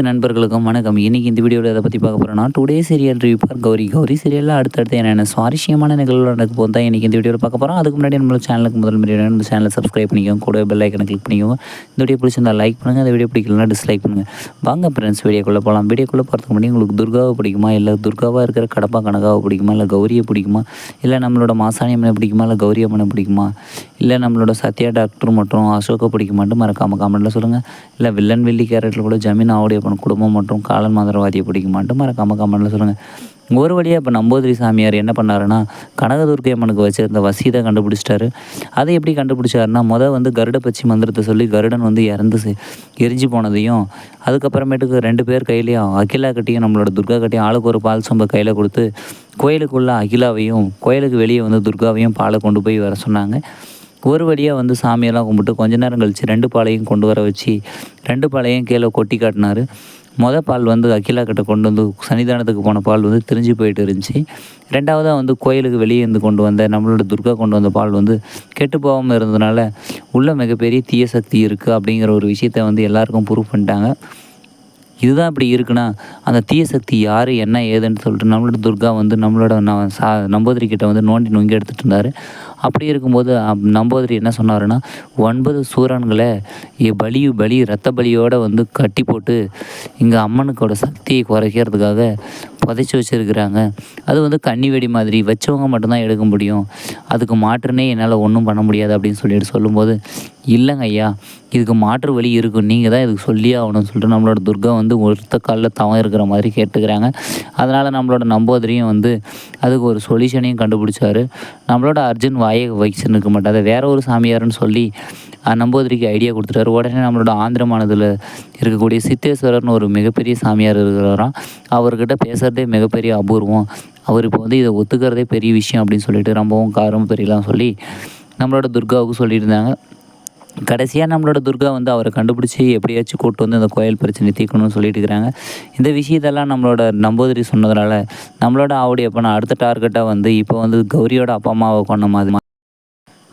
அனைத்து நண்பர்களுக்கும் வணக்கம். இன்றைக்கி இந்த வீடியோவில் இதை பற்றி பார்க்க போகிறோம்னா டுடே சீரியல் ரிவ்யூ பார் கௌரி. கௌரி சீரியலில் அடுத்தடுத்து என்னென்ன சுவாரஸ்யமான நிகழ்வுகள் நடக்க போது தான் இன்றைக்கி இந்த வீடியோவில் பார்க்க போகிறோம் அதுக்கு முன்னாடி நம்மளோட சேனலுக்கு முதல் முறையாக நம்ம சேனலை சப்ஸ்கிரைப் பண்ணிக்கோங்க. கூட பெல் ஐக்கனை கிளிக் பண்ணிக்கோங்க. இந்த வீடியோ பிடிச்சிருந்தா லைக் பண்ணுங்கள் இந்த வீடியோ பிடிக்கலனா டிஸ்லைக் பண்ணுங்கள் வாங்க ஃப்ரெண்ட்ஸ் வீடியோக்குள்ளே போகலாம். வீடியோக்குள்ளே போகிறதுக்கு முன்னாடி உங்களுக்கு துர்காவை பிடிக்குமா? இல்லை துர்காவாக இருக்கிற கடப்பா கனகாவை பிடிக்குமா? இல்லை கௌரியை பிடிக்குமா? இல்லை நம்மளோட மாசாணி அம்மனை பிடிக்குமா? இல்லை கௌரி அம்மனை பிடிக்குமா? இல்லை நம்மளோட சத்யா டாக்டர் மற்றும் அசோக்கை பிடிக்குமான்ட்டு மறக்காமல் காமெண்ட்டில் சொல்லுங்கள் இல்லை வில்லன் வெள்ளி கேரக்டர் கூட ஜமீன் ஆவுடைய பணம் குடும்பம் மற்றும் காலன் மந்திரவாதியை பிடிக்குமான்ட்டு மறக்காமல் கமெண்ட்டில் சொல்லுங்கள் ஒரு வழியாக இப்போ நம்போதிரி சாமியார் என்ன பண்ணாருன்னா கனகதுர்க்கை அம்மனுக்கு வச்சுருந்த வசீதை கண்டுபிடிச்சிட்டாரு. அதை எப்படி கண்டுபிடிச்சாருன்னா மொதல் வந்து கருட பச்சி மந்திரத்தை சொல்லி கருடன் வந்து இறந்து எரிஞ்சு போனதையும் அதுக்கப்புறமேட்டுக்கு ரெண்டு பேர் கையிலையும் அகிலா கட்டியும் நம்மளோட துர்கா கட்டியும் ஆளுக்கு ஒரு பால் சொம்ப கையில் கொடுத்து கோயிலுக்குள்ளே அகிலாவையும் கோயிலுக்கு வெளியே வந்து துர்காவையும் பாலை கொண்டு போய் வர சொன்னாங்க. ஒரு வழியாக வந்து சாமியெல்லாம் கும்பிட்டு கொஞ்ச நேரம் கழித்து ரெண்டு பாலையும் கொண்டு வர வச்சு ரெண்டு பாலையும் கீழே கொட்டி காட்டினார். மொதல் பால் வந்து அகிலா கிட்ட கொண்டு வந்து சன்னிதானத்துக்கு போன பால் வந்து திரிஞ்சு போயிட்டு இருந்துச்சு. ரெண்டாவதாக வந்து கோயிலுக்கு வெளியே இருந்து கொண்டு வந்த நம்மளோட துர்கா கொண்டு வந்த பால் வந்து கெட்டு போகாமல் இருந்ததுனால உள்ள மிகப்பெரிய தீய சக்தி இருக்குது அப்படிங்கிற ஒரு விஷயத்த வந்து எல்லாருக்கும் ப்ரூவ் பண்ணிட்டாங்க. இதுதான் இப்படி இருக்குன்னா அந்த தீய சக்தி யார் என்ன ஏதுன்னு சொல்லிட்டு நம்மளோட துர்கா வந்து நம்மளோட ந- சா நம்பூதிரி கிட்டே வந்து நோண்டி நொங்கி எடுத்துகிட்டு இருந்தார். அப்படி இருக்கும்போது அப்- நம்பூதிரி என்ன சொன்னாருன்னா ஒன்பது சூரன்களை பலி பலி ரத்த பலியோடு வந்து கட்டி போட்டு இங்கே அம்மனுக்கோட சக்தியை குறைக்கிறதுக்காக புதைச்சி வச்சுருக்குறாங்க. அது வந்து கன்னி வெடி மாதிரி வச்சவங்க மட்டும்தான் எடுக்க முடியும். அதுக்கு மாற்றுனே என்னால் ஒன்றும் பண்ண முடியாது அப்படின்னு சொல்லிட்டு சொல்லும்போது இல்லைங்க ஐயா இதுக்கு மாற்று வழி இருக்கும். நீங்கள் தான் இதுக்கு சொல்லியே ஆகணும்னு சொல்லிட்டு நம்மளோட துர்கா வந்து ஒருத்த காலில் தவம் இருக்கிற மாதிரி கேட்டுக்கிறாங்க. அதனால் நம்மளோட நம்போதரியும் வந்து அதுக்கு ஒரு சொல்யூஷனையும் கண்டுபிடிச்சாரு. நம்மளோட அர்ஜுன் வாயை வச்சுன்னு இருக்க மாட்டாது வேற ஒரு சாமியாருன்னு சொல்லி நம்பூதிரிக்கு ஐடியா கொடுத்துட்டாரு. உடனே நம்மளோட ஆந்திர மாநிலத்தில் இருக்கக்கூடிய சித்தேஸ்வரர்னு ஒரு மிகப்பெரிய சாமியார் இருக்கிறாராம் அவர்கிட்ட பேசுகிறதே மிகப்பெரிய அபூர்வம். அவர் இப்போ வந்து இதை ஒத்துக்கிறதே பெரிய விஷயம் அப்படின்னு சொல்லிட்டு ரொம்பவும் காரம் பெரியலாம் சொல்லி நம்மளோட துர்காவுக்கு சொல்லியிருந்தாங்க. கடைசியாக நம்மளோட துர்கா வந்து அவரை கண்டுபிடிச்சி எப்படியாச்சும் கூட்டு வந்து அந்த கோயில் பிரச்சனை தீர்க்கணும்னு சொல்லிட்டு இருக்கிறாங்க. இந்த விஷயத்தெல்லாம் நம்மளோட நம்பூதிரி சொன்னதுனால நம்மளோட ஆவுடைய அப்போ அடுத்த டார்கெட்டாக வந்து இப்போ வந்து கௌரியோட அப்பா அம்மாவை கொண்ட மாதிரி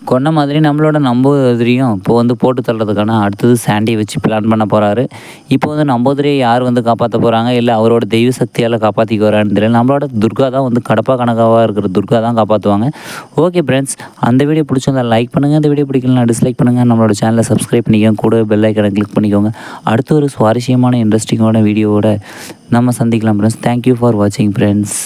கொன்ன மாதிரி நம்மளோட நம்பூதிரியும் இப்போ வந்து போட்டு தள்ளுறதுக்கான அடுத்தது சாண்டியை வச்சு பிளான் பண்ண போகிறாரு இப்போ வந்து நம்பூதிரியை யார் வந்து காப்பாற்ற போகிறாங்க இல்லை அவரோட தெய்வ சக்தியால் காப்பாற்றிக்க வரான்னு தெரியல. நம்மளோட துர்கா தான் வந்து கடப்பா கணக்காவாக இருக்கிற துர்கா தான் காப்பாற்றுவாங்க ஓகே ஃப்ரெண்ட்ஸ் அந்த வீடியோ பிடிச்சிருந்தா லைக் பண்ணுங்கள் அந்த வீடியோ பிடிக்கலனா டிஸ்லைக் பண்ணுங்கள் நம்மளோட சேனலை சப்ஸ்கிரைப் பண்ணிக்கோங்க. கூட பெல் ஐக்கனை கிளிக் பண்ணிக்கோங்க. அடுத்த ஒரு சுவாரஸ்யமான இன்ட்ரெஸ்டிங்கான வீடியோவோட நம்ம சந்திக்கலாம் ஃப்ரெண்ட்ஸ் தேங்க்யூ ஃபார் வாட்சிங் ஃப்ரெண்ட்ஸ்